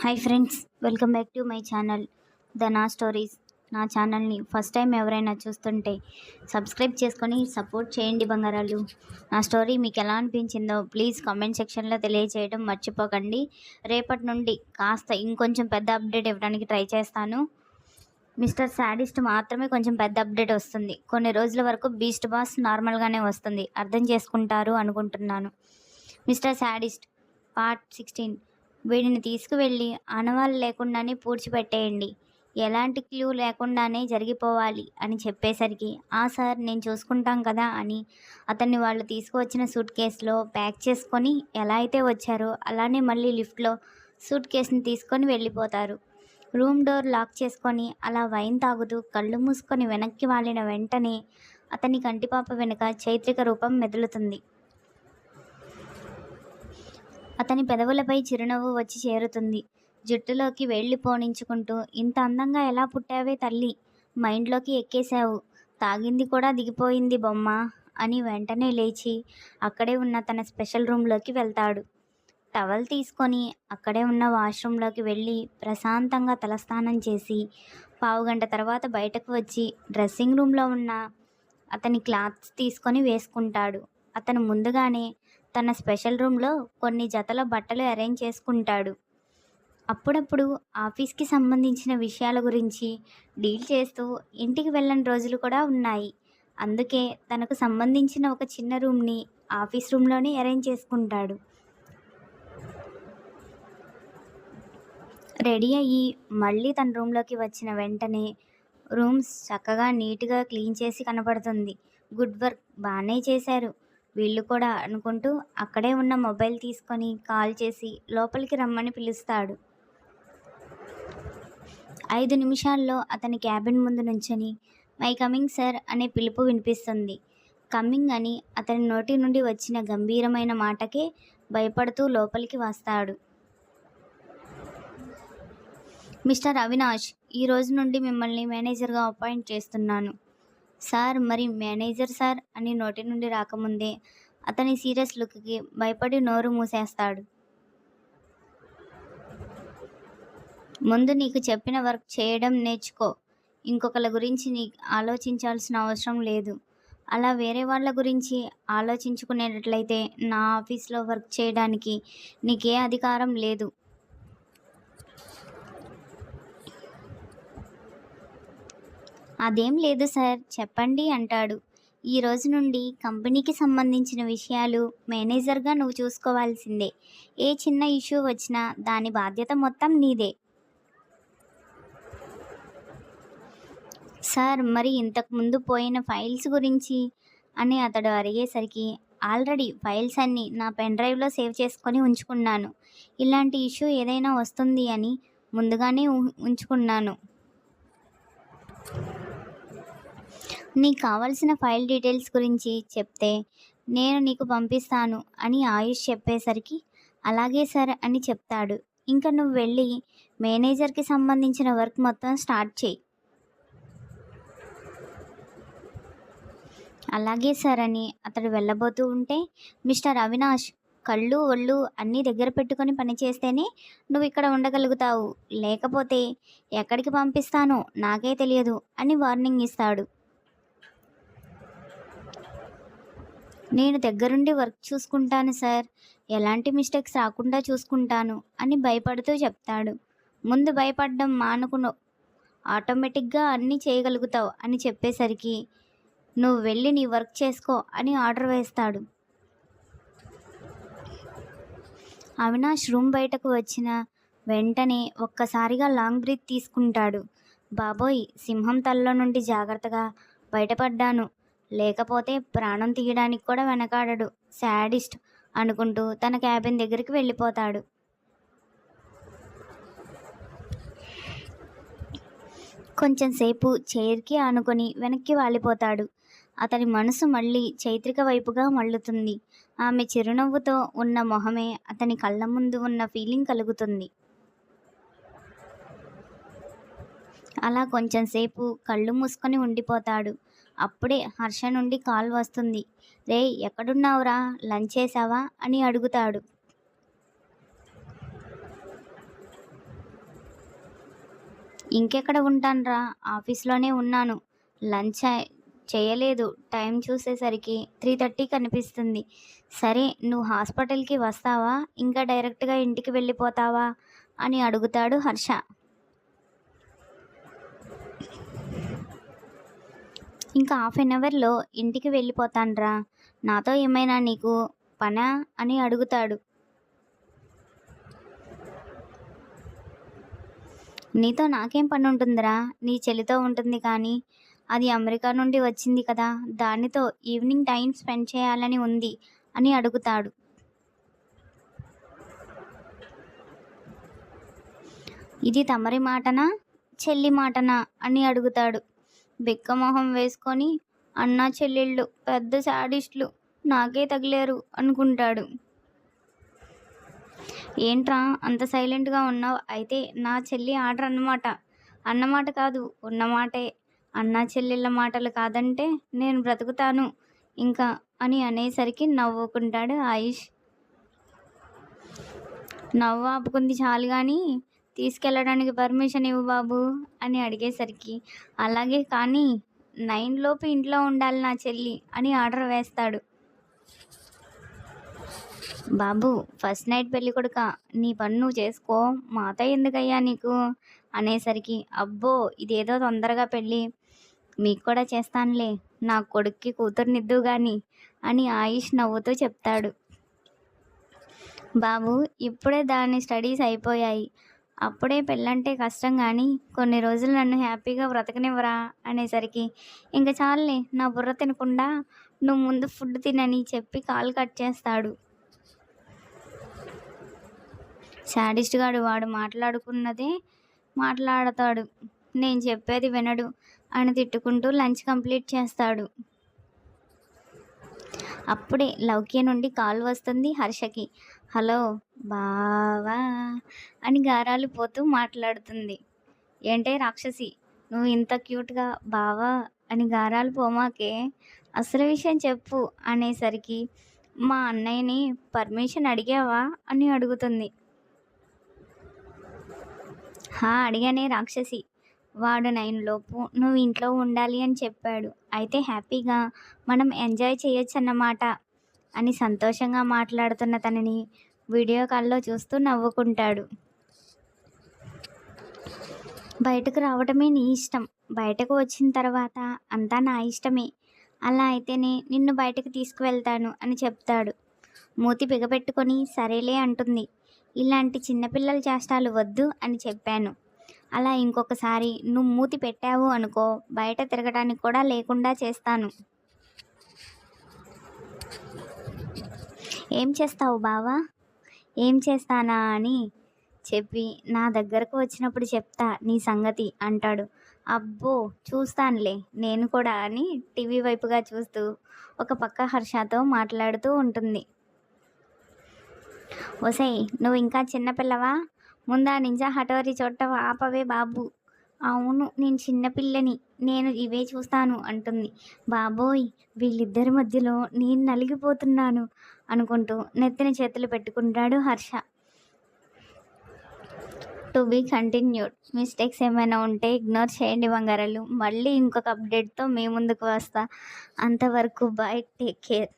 Hi friends welcome back to my channel the నా stories నా ఛానల్ని ఫస్ట్ టైం ఎవరైనా చూస్తుంటే సబ్స్క్రైబ్ చేసుకొని సపోర్ట్ చేయండి బంగారాలు. నా స్టోరీ మీకు ఎలా అనిపించిందో ప్లీజ్ కామెంట్ సెక్షన్లో తెలియజేయడం మర్చిపోకండి. రేపటి నుండి కాస్త ఇంకొంచెం పెద్ద అప్డేట్ ఇవ్వడానికి ట్రై చేస్తాను. మిస్టర్ శాడిస్ట్ మాత్రమే కొంచెం పెద్ద అప్డేట్ వస్తుంది. కొన్ని రోజుల వరకు బీస్ట్ బాస్ నార్మల్గానే వస్తుంది. అర్థం చేసుకుంటారు అనుకుంటున్నాను. మిస్టర్ శాడిస్ట్ పార్ట్ సిక్స్టీన్ వీడిని తీసుకువెళ్ళి ఆనవాళ్ళు లేకుండానే పూడ్చిపెట్టేయండి. ఎలాంటి క్లూ లేకుండానే జరిగిపోవాలి అని చెప్పేసరికి ఆ సార్ నేను చూసుకుంటాం కదా అని అతన్ని వాళ్ళు తీసుకువచ్చిన సూట్ కేసులో ప్యాక్ చేసుకొని ఎలా అయితే వచ్చారో అలానే మళ్ళీ లిఫ్ట్లో సూట్ కేసుని తీసుకొని వెళ్ళిపోతారు. రూమ్ డోర్ లాక్ చేసుకొని అలా వైన్ తాగుతూ కళ్ళు మూసుకొని వెనక్కి వాలిన వెంటనే అతని కంటిపాప వెనుక చైత్రిక రూపం మెదులుతుంది. అతని పెదవులపై చిరునవ్వు వచ్చి చేరుతుంది. జుట్టులోకి వెళ్ళి పోనించుకుంటూ ఇంత అందంగా ఎలా పుట్టావే తల్లి? మైండ్లోకి ఎక్కేశావు. తాగింది కూడా దిగిపోయింది బొమ్మ అని వెంటనే లేచి అక్కడే ఉన్న తన స్పెషల్ రూమ్లోకి వెళ్తాడు. టవల్ తీసుకొని అక్కడే ఉన్న వాష్రూమ్లోకి వెళ్ళి ప్రశాంతంగా తలస్నానం చేసి పావుగంట తర్వాత బయటకు వచ్చి డ్రెస్సింగ్ రూమ్లో ఉన్న అతని క్లాత్స్ తీసుకొని వేసుకుంటాడు. అతను ముందుగానే తన స్పెషల్ రూమ్లో కొన్ని జతల బట్టలు అరేంజ్ చేసుకుంటాడు. అప్పుడప్పుడు ఆఫీస్కి సంబంధించిన విషయాల గురించి డీల్ చేస్తూ ఇంటికి వెళ్ళని రోజులు కూడా ఉన్నాయి. అందుకే తనకు సంబంధించిన ఒక చిన్న రూమ్ని ఆఫీస్ రూమ్లోనే అరేంజ్ చేసుకుంటాడు. రెడీ అయ్యి మళ్ళీ తన రూమ్లోకి వచ్చిన వెంటనే రూమ్స్ చక్కగా నీట్గా క్లీన్ చేసి కనపడుతుంది. గుడ్ వర్క్ బాగానే చేశారు. వీళ్ళు కూడా అనుకుంటూ అక్కడే ఉన్న మొబైల్ తీసుకొని కాల్ చేసి లోపలికి రమ్మని పిలుస్తాడు. ఐదు నిమిషాల్లో అతని క్యాబిన్ ముందు నుంచొని మై కమింగ్ సార్ అనే పిలుపు వినిపిస్తుంది. కమింగ్ అని అతని నోటి నుండి వచ్చిన గంభీరమైన మాటకే భయపడుతూ లోపలికి వస్తాడు. మిస్టర్ అవినాష్ ఈ రోజు నుండి మిమ్మల్ని మేనేజర్గా అపాయింట్ చేస్తున్నాను. సార్ మరి మేనేజర్ సార్ అని నోటి నుండి రాకముందే అతని సీరియస్ లుక్కి భయపడి నోరు మూసేస్తాడు. ముందు నీకు చెప్పిన వర్క్ చేయడం నేర్చుకో. ఇంకొకళ్ళ గురించి నీ ఆలోచించాల్సిన అవసరం లేదు. అలా వేరే వాళ్ళ గురించి ఆలోచించుకునేటట్లయితే నా ఆఫీస్లో వర్క్ చేయడానికి నీకే అధికారం లేదు. అదేం లేదు సార్ చెప్పండి అంటాడు. ఈ రోజు నుండి కంపెనీకి సంబంధించిన విషయాలు మేనేజర్గా నువ్వు చూసుకోవాల్సిందే. ఏ చిన్న ఇష్యూ వచ్చినా దాని బాధ్యత మొత్తం నీదే. సార్ మరి ఇంతకుముందు పోయిన ఫైల్స్ గురించి? అని అతడు అడిగేసరికి ఆల్రెడీ ఫైల్స్ అన్నీ నా పెన్ డ్రైవ్లో సేవ్ చేసుకొని ఉంచుకున్నాను. ఇలాంటి ఇష్యూ ఏదైనా వస్తుంది అని ముందుగానే ఉ- ఉంచుకున్నాను. నీకు కావలసిన ఫైల్ డీటెయిల్స్ గురించి చెప్తే నేను నీకు పంపిస్తాను అని ఆయుష్ చెప్పేసరికి అలాగే సార్ అని చెప్తాడు. ఇంకా నువ్వు వెళ్ళి మేనేజర్కి సంబంధించిన వర్క్ మొత్తం స్టార్ట్ చేయి. అలాగే సార్ అని అతడు వెళ్ళబోతూ ఉంటే మిస్టర్ అవినాష్ కళ్ళు ఒళ్ళు అన్నీ దగ్గర పెట్టుకొని పనిచేస్తేనే నువ్వు ఇక్కడ ఉండగలుగుతావు. లేకపోతే ఎక్కడికి పంపిస్తానో నాకే తెలియదు అని వార్నింగ్ ఇస్తాడు. నేను దగ్గరుండి వర్క్ చూసుకుంటాను సార్. ఎలాంటి మిస్టేక్స్ రాకుండా చూసుకుంటాను అని భయపడుతూ చెప్తాడు. ముందు భయపడడం మానుకును. ఆటోమేటిక్గా అన్నీ చేయగలుగుతావు అని చెప్పేసరికి నువ్వు వెళ్ళి నీ వర్క్ చేసుకో అని ఆర్డర్ వేస్తాడు. అవినాష్ రూమ్ బయటకు వచ్చిన వెంటనే ఒక్కసారిగా లాంగ్ బ్రీత్ తీసుకుంటాడు. బాబోయ్ సింహం తలలో నుండి జాగ్రత్తగా బయటపడ్డాను. లేకపోతే ప్రాణం తీయడానికి కూడా వెనకాడడు. శాడిస్ట్ అనుకుంటూ తన క్యాబిన్ దగ్గరికి వెళ్ళిపోతాడు. కొంచెం సేపు చైర్కి ఆనుకొని వెనక్కి వాలిపోతాడు. అతని మనసు మళ్ళీ చైత్రిక వైపుగా మళ్ళుతుంది. ఆమె చిరునవ్వుతో ఉన్న మొహమే అతని కళ్ళ ముందు ఉన్న ఫీలింగ్ కలుగుతుంది. అలా కొంచెం సేపు కళ్ళు మూసుకొని ఉండిపోతాడు. అప్పుడే హర్ష నుండి కాల్ వస్తుంది. రే ఎక్కడున్నావురా? లంచ్ చేసావా? అని అడుగుతాడు. ఇంకెక్కడ ఉంటానురా? ఆఫీస్లోనే ఉన్నాను. లంచ్ చేయలేదు. టైం చూసేసరికి త్రీ థర్టీ కనిపిస్తుంది. సరే నువ్వు హాస్పిటల్కి వస్తావా? ఇంకా డైరెక్ట్గా ఇంటికి వెళ్ళిపోతావా? అని అడుగుతాడు హర్ష. ఇంకా హాఫ్ అన్ అవర్లో ఇంటికి వెళ్ళిపోతానురా. నాతో ఏమైనా నీకు పనా అని అడుగుతాడు. నీతో నాకేం పని ఉంటుందిరా నీ చెల్లితో ఉంటుంది కానీ అది అమెరికా నుండి వచ్చింది కదా దానితో ఈవినింగ్ టైం స్పెండ్ చేయాలని ఉంది అని అడుగుతాడు. ఇది తమరి మాటనా? చెల్లి మాటనా? అని అడుగుతాడు. బిక్కమొహం వేసుకొని అన్నా చెల్లెళ్ళు పెద్ద శాడిస్టులు నాకే తగిలేరు అనుకుంటాడు. ఏంట్రా అంత సైలెంట్గా ఉన్నావు? అయితే నా చెల్లి ఆర్డర్ అన్నమాట. అన్నమాట కాదు ఉన్నమాటే అన్నా చెల్లెళ్ళ మాటలు కాదంటే నేను బ్రతుకుతాను. ఇంకా అని అనేసరికి నవ్వుకుంటాడు ఆయుష్. నవ్వు ఆపుకుంది చాలు కానీ తీసుకెళ్ళడానికి పర్మిషన్ ఇవ్వు బాబు అని అడిగేసరికి అలాగే కానీ నైన్ లోపు ఇంట్లో ఉండాలి నా చెల్లి అని ఆర్డర్ వేస్తాడు. బాబు ఫస్ట్ నైట్ పెళ్ళి కొడుక నీ పని నువ్వు చేసుకో మాత ఎందుకయ్యా నీకు? అనేసరికి అబ్బో ఇదేదో తొందరగా పెళ్ళి మీకు కూడా చేస్తానులే నా కొడుక్కి కూతురునిద్దు గాని అని ఆయుష్ నవ్వుతూ చెప్తాడు. బాబు ఇప్పుడే దాని స్టడీస్ అయిపోయాయి. అప్పుడే పెళ్ళంటే కష్టం కానీ కొన్ని రోజులు నన్ను హ్యాపీగా బ్రతకనివ్వరా అనేసరికి ఇంకా చాలులే నా బుర్ర తినకుండా నువ్వు ముందు ఫుడ్ తినని చెప్పి కాలు కట్ చేస్తాడు. శాడిస్ట్ గాడు వాడు మాట్లాడుకున్నదే మాట్లాడతాడు. నేను చెప్పేది వినడు. అని తిట్టుకుంటూ లంచ్ కంప్లీట్ చేస్తాడు. అప్పుడే లౌక్య నుండి కాల్ వస్తుంది హర్షకి. హలో బావా అని గారాలు పోతూ మాట్లాడుతుంది. ఏంటే రాక్షసి నువ్వు ఇంత క్యూట్గా బావా అని గారాలు పోమాకే అసలు విషయం చెప్పు అనేసరికి మా అన్నయ్యని పర్మిషన్ అడిగావా అని అడుగుతుంది. హా అడిగానే రాక్షసి. వాడు నైన్ లోపు నువ్వు ఇంట్లో ఉండాలి అని చెప్పాడు. అయితే హ్యాపీగా మనం ఎంజాయ్ చేయొచ్చు అన్నమాట అని సంతోషంగా మాట్లాడుతున్న తనని వీడియో కాల్లో చూస్తూ నవ్వుకుంటాడు. బయటకు రావడమే నీ ఇష్టం. బయటకు వచ్చిన తర్వాత అంతా నా ఇష్టమే. అలా అయితేనే నిన్ను బయటకు తీసుకువెళ్తాను అని చెప్తాడు. మూతి బిగపెట్టుకొని సరేలే అంటుంది. ఇలాంటి చిన్నపిల్లల చేష్టాలు వద్దు అని చెప్పాను. అలా ఇంకొకసారి నువ్వు మూతి పెట్టావు అనుకో బయట తిరగడానికి కూడా లేకుండా చేస్తాను. ఏం చేస్తావు బావా? ఏం చేస్తానా అని చెప్పి నా దగ్గరకు వచ్చినప్పుడు చెప్తా నీ సంగతి అంటాడు. అబ్బో చూస్తానులే నేను కూడా అని టీవీ వైపుగా చూస్తూ ఒక పక్క హర్షతో మాట్లాడుతూ ఉంటుంది. ఒసేయ్ నువ్వు ఇంకా చిన్నపిల్లవా ముందా నింజా హఠోరి చోట ఆపవే బాబు. అవును నేను చిన్నపిల్లని నేను ఇవే చూస్తాను అంటుంది. బాబోయ్ వీళ్ళిద్దరి మధ్యలో నేను నలిగిపోతున్నాను అనుకుంటూ నెత్తిన చేతులు పెట్టుకుంటాడు Harsha. To be continued mistakes ఏమైనా ఉంటే ఇగ్నోర్ చేయండి బంగారాలు. మళ్ళీ ఇంకొక అప్డేట్తో మీ ముందుకు వస్తా. అంతవరకు బాయ్ టేక్ కేర్.